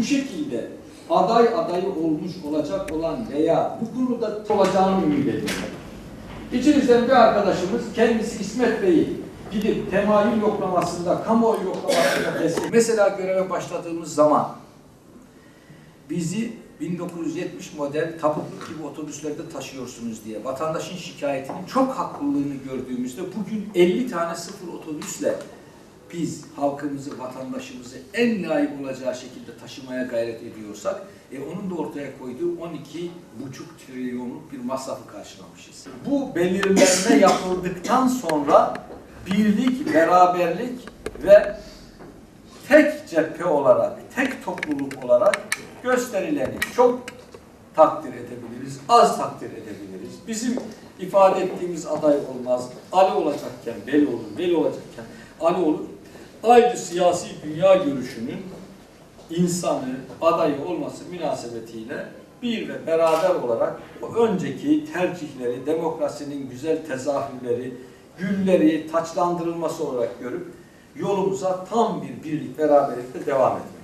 bu şekilde aday adayı olmuş olacak olan veya bu konuda olacağını ümit ediyorum. İçinizden bir arkadaşımız kendisi İsmet Bey'i gidip temayül yoklamasında, kamuoyu yoklamasında destek. Mesela göreve başladığımız zaman bizi 1970 model taputluk gibi otobüslerde taşıyorsunuz diye vatandaşın şikayetinin çok haklılığını gördüğümüzde bugün 50 tane sıfır otobüsle biz halkımızı, vatandaşımızı en layık olacağı şekilde taşımaya gayret ediyorsak e, onun da ortaya koyduğu 12,5 trilyonluk bir masrafı karşılamışız. Bu belirlenme yapıldıktan sonra birlik, beraberlik ve tek cephe olarak, tek topluluk olarak gösterileni çok takdir edebiliriz, az takdir edebiliriz. Bizim ifade ettiğimiz aday olmaz. Ali olacakken Veli olur, Veli olacakken Ali olur. Aynı siyasi dünya görüşünün insanı, adayı olması münasebetiyle bir ve beraber olarak o önceki tercihleri, demokrasinin güzel tezahürleri, gülleri taçlandırılması olarak görüp yolumuza tam bir birlik, beraberlikle devam etmek.